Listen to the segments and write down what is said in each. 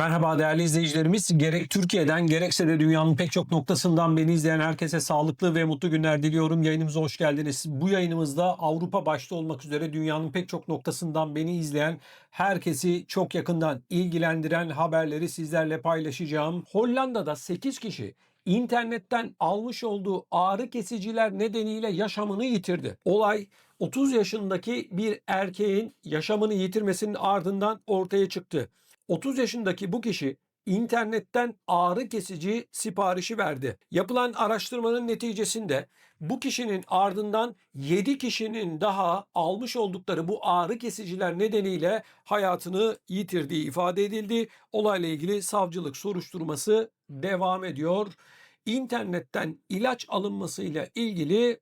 Merhaba değerli izleyicilerimiz. Gerek Türkiye'den gerekse de dünyanın pek çok noktasından beni izleyen herkese sağlıklı ve mutlu günler diliyorum. Yayınımıza hoş geldiniz. Bu yayınımızda Avrupa başta olmak üzere dünyanın pek çok noktasından beni izleyen herkesi çok yakından ilgilendiren haberleri sizlerle paylaşacağım. Hollanda'da 8 kişi internetten almış olduğu ağrı kesiciler nedeniyle yaşamını yitirdi. Olay 30 yaşındaki bir erkeğin yaşamını yitirmesinin ardından ortaya çıktı. 30 yaşındaki bu kişi internetten ağrı kesici siparişi verdi. Yapılan araştırmanın neticesinde bu kişinin ardından 7 kişinin daha almış oldukları bu ağrı kesiciler nedeniyle hayatını yitirdiği ifade edildi. Olayla ilgili savcılık soruşturması devam ediyor. İnternetten ilaç alınmasıyla ilgili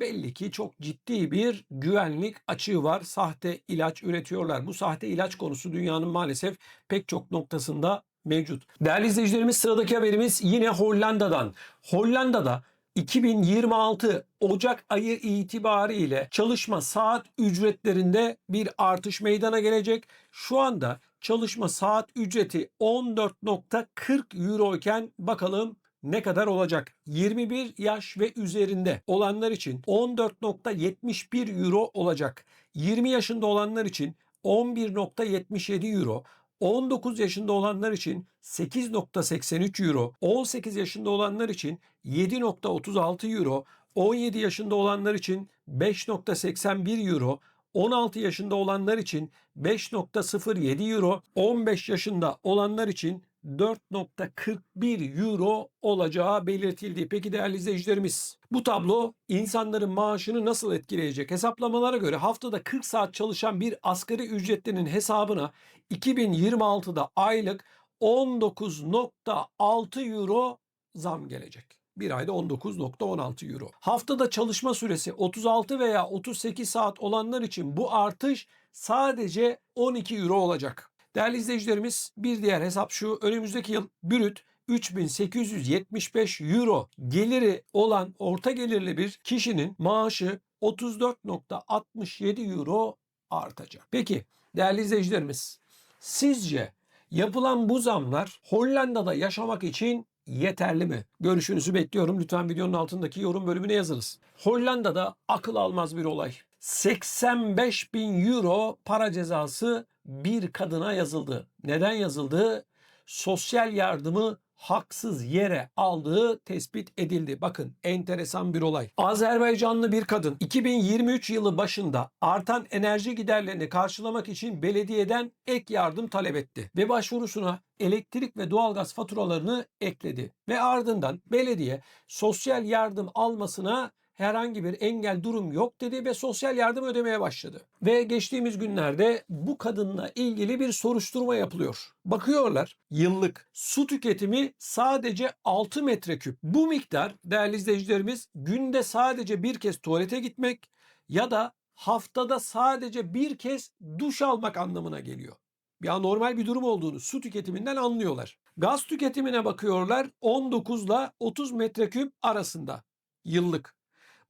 belli ki çok ciddi bir güvenlik açığı var. Sahte ilaç üretiyorlar. Bu sahte ilaç konusu dünyanın maalesef pek çok noktasında mevcut. Değerli izleyicilerimiz sıradaki haberimiz yine Hollanda'dan. Hollanda'da 2026 Ocak ayı itibariyle çalışma saat ücretlerinde bir artış meydana gelecek. Şu anda çalışma saat ücreti 14.40 euro iken bakalım ne kadar olacak? 21 yaş ve üzerinde olanlar için 14.71 euro olacak. 20 yaşında olanlar için 11.77 euro, 19 yaşında olanlar için 8.83 euro, 18 yaşında olanlar için 7.36 euro, 17 yaşında olanlar için 5.81 euro, 16 yaşında olanlar için 5.07 euro, 15 yaşında olanlar için 4.41 euro olacağı belirtildi. Peki değerli izleyicilerimiz bu tablo insanların maaşını nasıl etkileyecek? Hesaplamalara göre haftada 40 saat çalışan bir asgari ücretlinin hesabına 2026'da aylık 19.6 euro zam gelecek. Bir ayda 19.16 euro. Haftada çalışma süresi 36 veya 38 saat olanlar için bu artış sadece 12 euro olacak. Değerli izleyicilerimiz bir diğer hesap şu. Önümüzdeki yıl brüt 3875 euro geliri olan orta gelirli bir kişinin maaşı 34.67 euro artacak. Peki değerli izleyicilerimiz sizce yapılan bu zamlar Hollanda'da yaşamak için yeterli mi? Görüşünüzü bekliyorum. Lütfen videonun altındaki yorum bölümüne yazınız. Hollanda'da akıl almaz bir olay. 85 bin euro para cezası bir kadına yazıldı. Neden yazıldı? Sosyal yardımı haksız yere aldığı tespit edildi. Bakın enteresan bir olay. Azerbaycanlı bir kadın 2023 yılı başında artan enerji giderlerini karşılamak için belediyeden ek yardım talep etti ve başvurusuna elektrik ve doğalgaz faturalarını ekledi ve ardından belediye sosyal yardım almasına herhangi bir engel durum yok dedi ve sosyal yardım ödemeye başladı. Ve geçtiğimiz günlerde bu kadınla ilgili bir soruşturma yapılıyor. Bakıyorlar yıllık su tüketimi sadece 6 metreküp. Bu miktar değerli izleyicilerimiz günde sadece bir kez tuvalete gitmek ya da haftada sadece bir kez duş almak anlamına geliyor. Bir anormal bir durum olduğunu su tüketiminden anlıyorlar. Gaz tüketimine bakıyorlar 19 ile 30 metreküp arasında yıllık.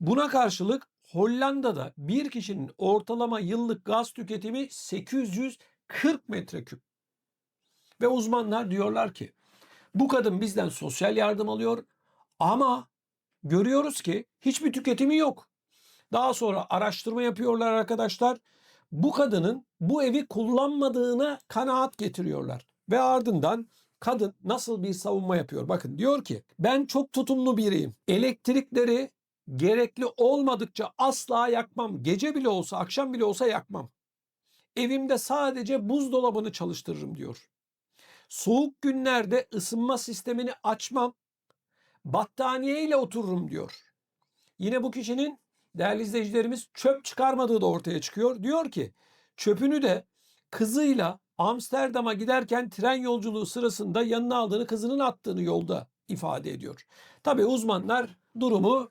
Buna karşılık Hollanda'da bir kişinin ortalama yıllık gaz tüketimi 840 metreküp. Ve uzmanlar diyorlar ki bu kadın bizden sosyal yardım alıyor ama görüyoruz ki hiçbir tüketimi yok. Daha sonra araştırma yapıyorlar arkadaşlar. Bu kadının bu evi kullanmadığına kanaat getiriyorlar. Ve ardından kadın nasıl bir savunma yapıyor? Bakın diyor ki ben çok tutumlu biriyim. Elektrikleri gerekli olmadıkça asla yakmam. Gece bile olsa, akşam bile olsa yakmam. Evimde sadece buzdolabını çalıştırırım diyor. Soğuk günlerde ısınma sistemini açmam. Battaniye ile otururum diyor. Yine bu kişinin değerli izleyicilerimiz çöp çıkarmadığı da ortaya çıkıyor. Diyor ki çöpünü de kızıyla Amsterdam'a giderken tren yolculuğu sırasında yanına aldığını kızının attığını yolda ifade ediyor. Tabi uzmanlar durumu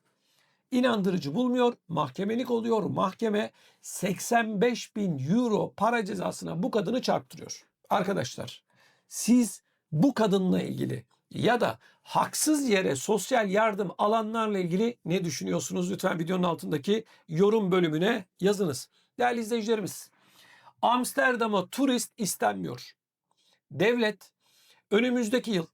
inandırıcı bulmuyor. Mahkemelik oluyor. Mahkeme 85 bin euro para cezasına bu kadını çarptırıyor. Arkadaşlar siz bu kadınla ilgili ya da haksız yere sosyal yardım alanlarla ilgili ne düşünüyorsunuz? Lütfen videonun altındaki yorum bölümüne yazınız. Değerli izleyicilerimiz, Amsterdam'a turist istenmiyor. Devlet önümüzdeki yıl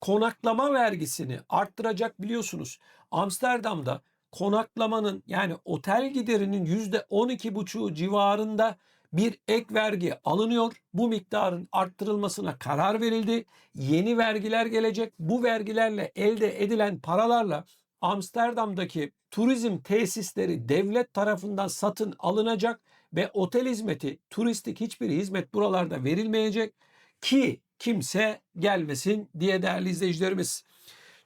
konaklama vergisini arttıracak biliyorsunuz. Amsterdam'da konaklamanın yani otel giderinin %12,5 civarında bir ek vergi alınıyor. Bu miktarın arttırılmasına karar verildi. Yeni vergiler gelecek. Bu vergilerle elde edilen paralarla Amsterdam'daki turizm tesisleri devlet tarafından satın alınacak ve otel hizmeti, turistik hiçbir hizmet buralarda verilmeyecek ki kimse gelmesin diye değerli izleyicilerimiz.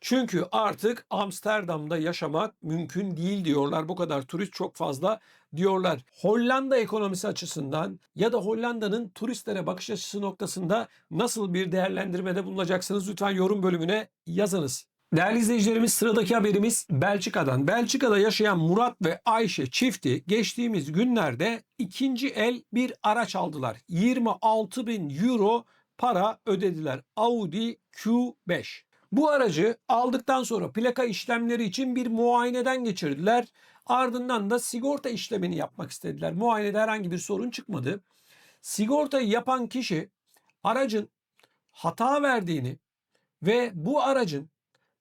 Çünkü artık Amsterdam'da yaşamak mümkün değil diyorlar. Bu kadar turist çok fazla diyorlar. Hollanda ekonomisi açısından ya da Hollanda'nın turistlere bakış açısı noktasında nasıl bir değerlendirmede bulunacaksınız? Lütfen yorum bölümüne yazınız. Değerli izleyicilerimiz sıradaki haberimiz Belçika'dan. Belçika'da yaşayan Murat ve Ayşe çifti geçtiğimiz günlerde ikinci el bir araç aldılar. 26 bin euro para ödediler. Audi Q5. Bu aracı aldıktan sonra plaka işlemleri için bir muayeneden geçirdiler. Ardından da sigorta işlemini yapmak istediler. Muayenede herhangi bir sorun çıkmadı. Sigortayı yapan kişi aracın hata verdiğini ve bu aracın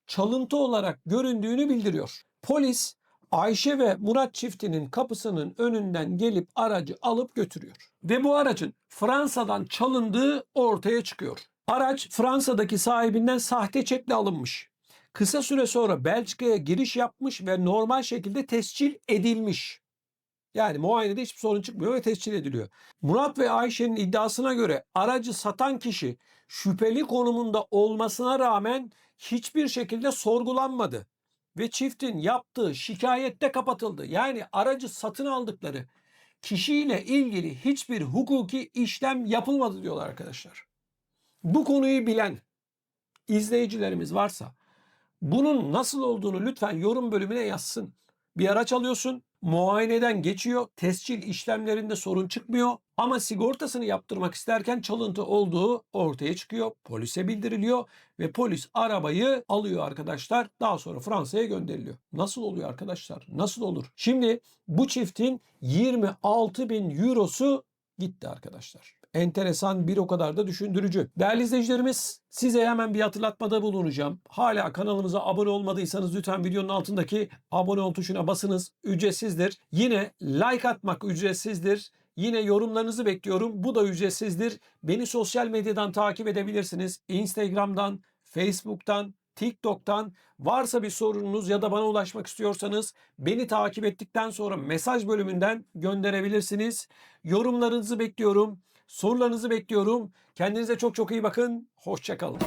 çalıntı olarak göründüğünü bildiriyor. Polis Ayşe ve Murat çiftinin kapısının önünden gelip aracı alıp götürüyor. Ve bu aracın Fransa'dan çalındığı ortaya çıkıyor. Araç Fransa'daki sahibinden sahte çekle alınmış. Kısa süre sonra Belçika'ya giriş yapmış ve normal şekilde tescil edilmiş. Yani muayenede hiçbir sorun çıkmıyor ve tescil ediliyor. Murat ve Ayşe'nin iddiasına göre aracı satan kişi şüpheli konumunda olmasına rağmen hiçbir şekilde sorgulanmadı. Ve çiftin yaptığı şikayette kapatıldı. Yani aracı satın aldıkları kişiyle ilgili hiçbir hukuki işlem yapılmadı diyorlar arkadaşlar. Bu konuyu bilen izleyicilerimiz varsa bunun nasıl olduğunu lütfen yorum bölümüne yazsın. Bir araç alıyorsun, muayeneden geçiyor, tescil işlemlerinde sorun çıkmıyor ama sigortasını yaptırmak isterken çalıntı olduğu ortaya çıkıyor. Polise bildiriliyor ve polis arabayı alıyor arkadaşlar. Daha sonra Fransa'ya gönderiliyor. Nasıl oluyor arkadaşlar? Nasıl olur? Şimdi bu çiftin 26 bin eurosu gitti arkadaşlar enteresan bir o kadar da düşündürücü. Değerli izleyicilerimiz size hemen bir hatırlatmada bulunacağım. Hala kanalımıza abone olmadıysanız lütfen videonun altındaki abone ol tuşuna basınız. Ücretsizdir. Yine like atmak ücretsizdir. Yine yorumlarınızı bekliyorum. Bu da ücretsizdir. Beni sosyal medyadan takip edebilirsiniz. Instagram'dan, Facebook'tan, TikTok'tan varsa bir sorununuz ya da bana ulaşmak istiyorsanız beni takip ettikten sonra mesaj bölümünden gönderebilirsiniz. Yorumlarınızı bekliyorum. Sorularınızı bekliyorum. Kendinize çok çok iyi bakın. Hoşçakalın.